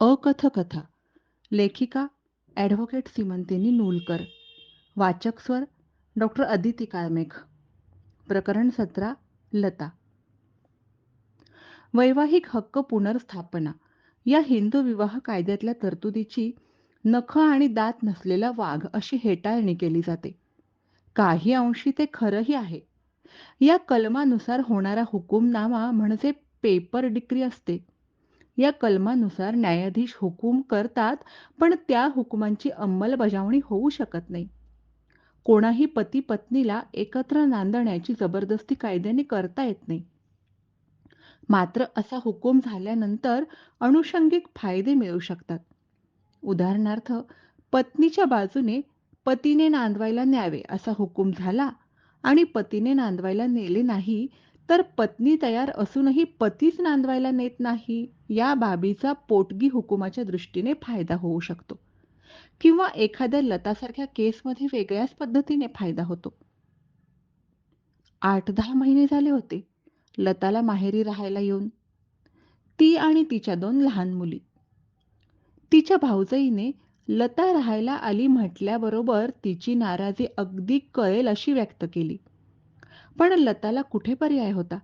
अकथकथा. लेखिका ॲडव्होकेट सीमंतिनी नूलकर. वाचक स्वर डॉक्टर अदिती काळमेघ. प्रकरण सतरा लता. वैवाहिक हक्क पुनर्स्थापना. या हिंदू विवाह कायद्यातल्या तरतुदीची नख आणि दात नसलेला वाघ अशी हेटाळणी केली जाते. काही अंशी ते खरंही आहे. या कलमानुसार होणारा हुकूमनामा म्हणजे पेपर डिक्री असते. या कलमानुसार न्यायाधीश हुकूम करतात पण त्या हुकुमांची अंमलबजावणी होऊ शकत नाही. कोणाही पती पत्नीला एकत्र नांदण्याची जबरदस्ती कायद्याने करता येत नाही. मात्र असा हुकूम झाल्यानंतर अनुषंगिक फायदे मिळू शकतात. उदाहरणार्थ पत्नीच्या बाजूने पतीने नांदवायला न्यावे असा हुकूम झाला आणि पतीने नांदवायला नेले नाही तर पत्नी तयार असूनही पतीच नांदवायला नेत नाही या बाबीचा पोटगी हुकुमाच्या दृष्टीने फायदा होऊ शकतो. किंवा एखाद्या लतासारख्या केसमध्ये वेगळ्याच पद्धतीने फायदा होतो. आठ दहा महिने झाले होते. लताला माहेरी राहायला येऊन. ती आणि तिच्या दोन लहान मुली. तिच्या भाऊजाईने लता राहायला आली म्हटल्याबरोबर तिची नाराजी अगदी कळेल अशी व्यक्त केली. पण लताला कुठे पर्याय होता?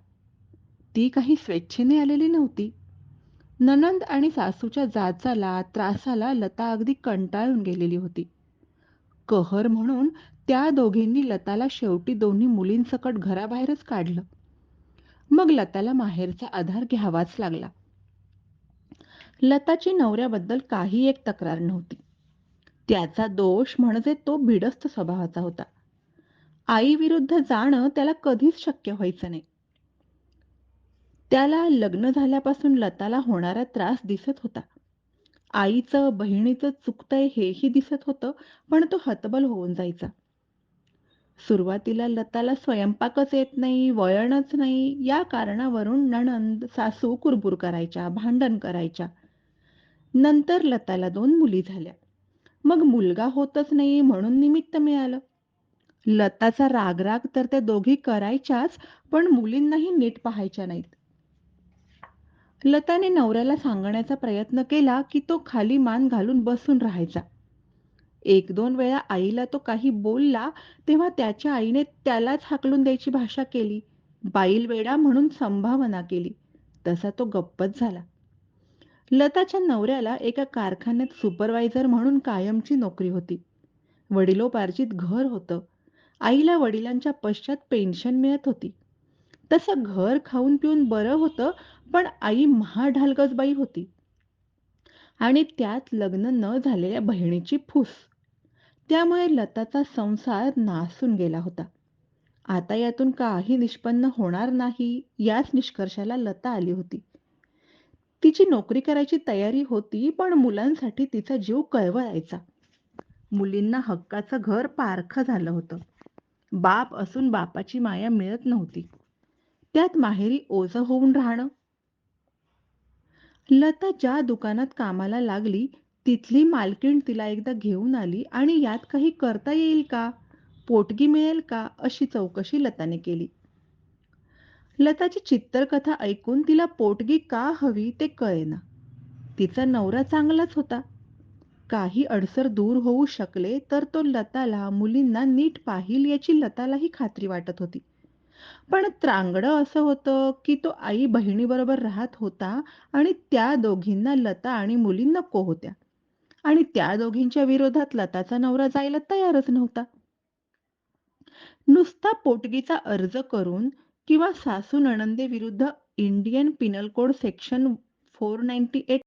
ती काही स्वेच्छेने आलेली नव्हती. ननंद आणि सासूच्या जाचाला त्रासाला लता अगदी कंटाळून गेलेली होती. कहर म्हणून त्या दोघींनी लताला शेवटी दोन्ही मुलींसकट घराबाहेरच काढलं. मग लताला माहेरचा आधार घ्यावाच लागला. लताची नवऱ्याबद्दल काही एक तक्रार नव्हती. त्याचा दोष म्हणजे तो भिडस्त स्वभावाचा होता. आईविरुद्ध जाणं त्याला कधीच शक्य व्हायचं नाही. त्याला लग्न झाल्यापासून लताला होणारा त्रास दिसत होता. आईचं बहिणीचं चुकतंय हेही दिसत होतं पण तो हतबल होऊन जायचा. सुरुवातीला लताला स्वयंपाकच येत नाही वळणच नाही या कारणावरून नणंद सासू कुरबुर करायच्या भांडण करायच्या. नंतर लताला दोन मुली झाल्या. मग मुलगा होतच नाही म्हणून निमित्त मिळालं. लताचा रागराग तर त्या दोघी करायच्याच पण मुलींनाही नीट पाहायच्या नाहीत. लताने नवऱ्याला सांगण्याचा प्रयत्न केला की तो खाली मान घालून बसून राहायचा. एक दोन वेळा आईला तो काही बोलला तेव्हा त्याच्या आईने त्यालाच हाकलून द्यायची भाषा केली. बाईल वेडा म्हणून संभावना केली. तसा तो गप्पच झाला. लताच्या नवऱ्याला एका कारखान्यात सुपरवायझर म्हणून कायमची नोकरी होती. वडिलोपार्जित घर होतं. आईला वडिलांच्या पश्चात पेन्शन मिळत होती. तसं घर खाऊन पिऊन बरं होतं पण आई महाढालगजबाई होती. आणि त्यात लग्न न झालेल्या बहिणीची फूस. त्यामुळे लताचा संसार नासून गेला होता. आता यातून काही निष्पन्न होणार नाही याच निष्कर्षाला लता आली होती. तिची नोकरी करायची तयारी होती पण मुलांसाठी तिचा जीव कळवळायचा. मुलींना हक्काचं घर पारखं झालं होतं. बाप असून बापाची माया मिळत नव्हती. त्यात माहेरी ओझ होऊन राहणं. लता ज्या दुकानात कामाला लागली तिथली मालकीण तिला एकदा घेऊन आली आणि यात काही करता येईल का? पोटगी मिळेल का? अशी चौकशी लताने केली. लताची चित्तरकथा ऐकून तिला पोटगी का हवी ते कळेना. तिचा नवरा चांगलाच होता. काही अडसर दूर होऊ शकले तर तो लताला मुलींना नीट पाहिल याची लतालाही खात्री वाटत होती. पण त्रांगडं असं होतं की तो आई बहिणीबरोबर राहत होता आणि त्या दोघींना लता आणि मुली नको होत्या. आणि त्या दोघींच्या विरोधात लताचा नवरा जायला तयारच नव्हता. नुसता पोटगीचा अर्ज करून किंवा सासू नणंदे विरुद्ध Indian penal code section four ninety eight